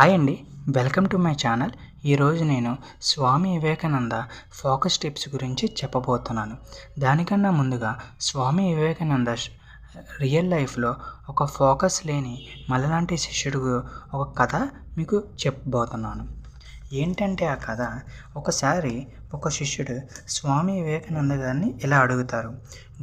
Hi అండి. Welcome to my channel. ఈరోజు నేను స్వామి వివేకానంద ఫోకస్ టిప్స్ గురించి చెప్పబోతున్నాను. దానికన్నా ముందుగా స్వామి వివేకానంద రియల్ లైఫ్లో ఒక ఫోకస్ లేని మలలాంటి శిష్యుడు ఒక కథ మీకు చెప్పబోతున్నాను. ఏంటంటే ఆ కథ? ఒకసారి ఒక శిష్యుడు స్వామి వివేకానంద గారిని ఇలా అడుగుతారు.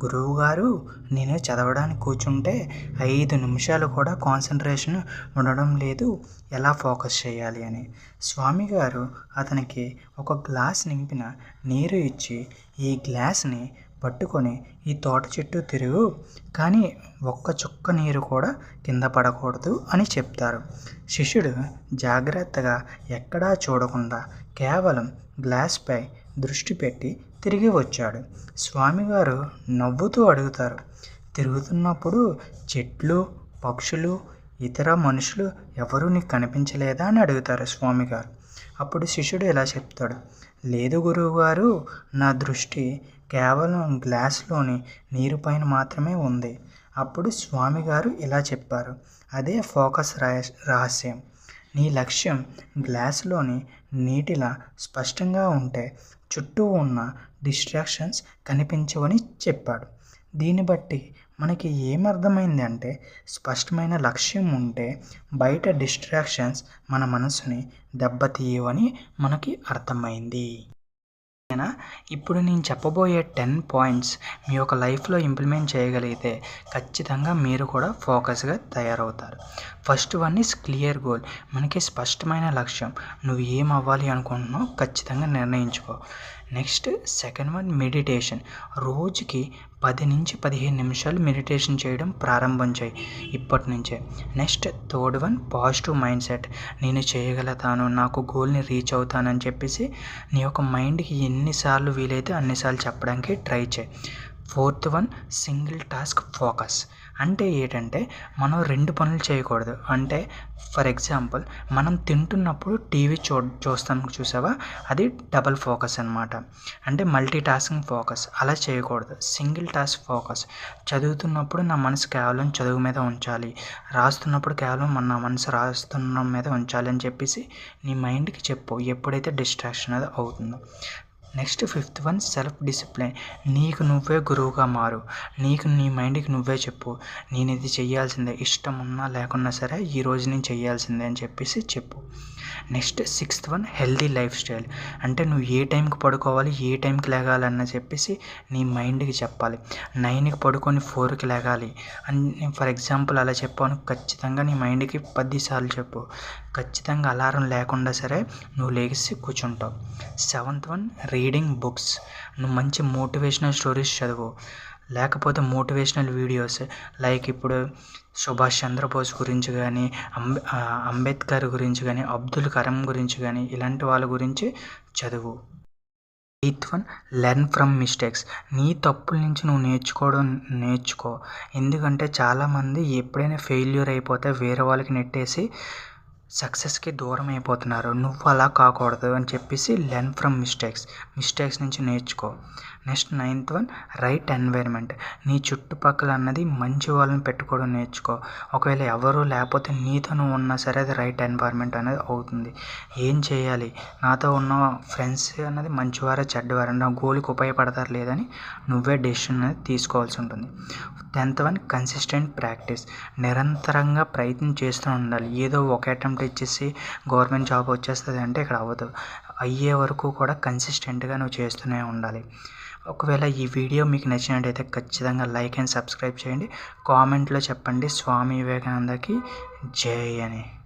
గురువు గారు నేను చదవడానికి కూర్చుంటే ఐదు నిమిషాలు కూడా కాన్సన్ట్రేషన్ ఉండడం లేదు. ఎలా ఫోకస్ చేయాలి అని? స్వామి గారు అతనికి ఒక గ్లాస్ నింపిన నీరు ఇచ్చి ఈ గ్లాస్ని పట్టుకొని ఈ తోట చెట్టు తిరుగు. కానీ ఒక్క చుక్క నీరు కూడా కింద పడకూడదు అని చెప్తారు. శిష్యుడు జాగ్రత్తగా ఎక్కడా చూడకుండా కేవలం గ్లాస్పై దృష్టి పెట్టి తిరిగి వచ్చాడు. స్వామివారు నవ్వుతూ అడుగుతారు. తిరుగుతున్నప్పుడు చెట్లు పక్షులు ఇతర మనుషులు ఎవరూ నీకు కనిపించలేదా అని అడుగుతారు స్వామిగారు. అప్పుడు శిష్యుడు ఇలా చెప్తాడు లేదు గురువుగారు నా దృష్టి కేవలం గ్లాస్లోని నీరు పైన మాత్రమే ఉంది. అప్పుడు స్వామిగారు ఇలా చెప్పారు అదే ఫోకస్ రహస్యం. నీ లక్ష్యం గ్లాసులోని నీటిలా స్పష్టంగా ఉంటే చుట్టూ ఉన్న డిస్ట్రాక్షన్స్ కనిపించవని చెప్పాడు. దీన్ని బట్టి మనకి ఏమర్థమైంది అంటే స్పష్టమైన లక్ష్యం ఉంటే బయట డిస్ట్రాక్షన్స్ మన మనసుని దెబ్బతీయవని మనకి అర్థమైంది. ఇప్పుడు నేను చెప్పబోయే టెన్ పాయింట్స్ మీ యొక్క లైఫ్లో ఇంప్లిమెంట్ చేయగలిగితే ఖచ్చితంగా మీరు కూడా ఫోకస్గా తయారవుతారు. First one is clear goal మనకి స్పష్టమైన లక్ష్యం నువ్వు ఏం అవ్వాలి అనుకుంటున్నావు ఖచ్చితంగా నిర్ణయించుకో. నెక్స్ట్ సెకండ్ వన్ మెడిటేషన్ రోజుకి పది నుంచి పదిహేను నిమిషాలు మెడిటేషన్ చేయడం ప్రారంభం చేయి ఇప్పటి నుంచే. Next third one positive mindset నేను చేయగలుగుతాను నాకు గోల్ని రీచ్ అవుతానని చెప్పేసి నీ యొక్క మైండ్కి ఎన్నిసార్లు వీలైతే అన్నిసార్లు చెప్పడానికి ట్రై చేయి. Fourth one single task focus. అంటే ఏంటంటే మనం రెండు పనులు చేయకూడదు. అంటే ఫర్ ఎగ్జాంపుల్ మనం తింటున్నప్పుడు టీవీ చూ చూస్తాం చూసావా? అది డబల్ ఫోకస్ అనమాట అంటే మల్టీ టాస్కింగ్ ఫోకస్. అలా చేయకూడదు. Single task focus. చదువుతున్నప్పుడు నా మనసు కేవలం చదువు మీద ఉంచాలి. రాస్తున్నప్పుడు కేవలం మన నా మనసు రాస్తున్న మీద ఉంచాలి అని చెప్పేసి నీ మైండ్కి చెప్పు. ఎప్పుడైతే డిస్ట్రాక్షన్ అది అవుతుందో. Next fifth one self discipline నీకు నువ్వే గురువుగా మారు. నీకు నీ మైండ్కి నువ్వే చెప్పు. నేను ఇది చేయాల్సిందే. ఇష్టం ఉన్నా లేకున్నా సరే ఈ రోజు నేను చేయాల్సిందే అని చెప్పేసి చెప్పు. Next sixth one healthy lifestyle అంటే నువ్వు ఏ టైంకి పడుకోవాలి ఏ టైంకి లేగాలన్న చెప్పేసి నీ మైండ్కి చెప్పాలి. నైన్కి పడుకొని ఫోర్కి లేగాలి. అని ఫర్ ఎగ్జాంపుల్ అలా చెప్పాను. ఖచ్చితంగా నీ మైండ్కి పదిసార్లు చెప్పు. ఖచ్చితంగా అలారం లేకుండా సరే నువ్వు లేచి కూర్చుంటావు. సెవెంత్ వన్ రీడింగ్ బుక్స్ నువ్వు మంచి మోటివేషనల్ స్టోరీస్ చదువు. లేకపోతే మోటివేషనల్ వీడియోస్ లైక్ ఇప్పుడు సుభాష్ చంద్రబోస్ గురించి కానీ అంబే అంబేద్కర్ గురించి కానీ అబ్దుల్ కరం గురించి కానీ ఇలాంటి వాళ్ళ గురించి చదువు. Eighth one learn from mistakes నీ తప్పుల నుంచి నువ్వు నేర్చుకోవడం నేర్చుకో. ఎందుకంటే చాలామంది ఎప్పుడైనా ఫెయిల్యూర్ అయిపోతే వేరే వాళ్ళకి నెట్టేసి సక్సెస్కి దూరం అయిపోతున్నారు నువ్వు అలా కాకూడదు అని చెప్పేసి లెర్న్ ఫ్రమ్ మిస్టేక్స్. మిస్టేక్స్ నుంచి నేర్చుకో. Next ninth one right environment. నీ చుట్టుపక్కల అన్నది మంచి వాళ్ళని పెట్టుకోవడం నేర్చుకో. ఒకవేళ ఎవరు లేకపోతే నీతో నువ్వు ఉన్నా సరే అది రైట్ ఎన్వైర్న్మెంట్ అనేది అవుతుంది. ఏం చేయాలి? నాతో ఉన్న ఫ్రెండ్స్ అన్నది మంచివారా చెడ్డవారా నా గోల్కి ఉపయోగపడతారు లేదని నువ్వే డెసిషన్ అనేది తీసుకోవాల్సి ఉంటుంది. Tenth one consistent practice. నిరంతరంగా ప్రయత్నం చేస్తూ ఉండాలి. ఏదో ఒక అటెంప్ట్ ఇచ్చేసి గవర్నమెంట్ జాబ్ వచ్చేస్తుంది అంటే ఇక్కడ అవ్వదు. అయ్యే వరకు కూడా కన్సిస్టెంట్గా నువ్వు చేస్తూనే ఉండాలి. ఒకవేళ ఈ వీడియో మీకు నచ్చినట్టయితే ఖచ్చితంగా లైక్ అండ్ సబ్స్క్రైబ్ చేయండి. కామెంట్లో చెప్పండి. స్వామి వివేకానందకి జై అని.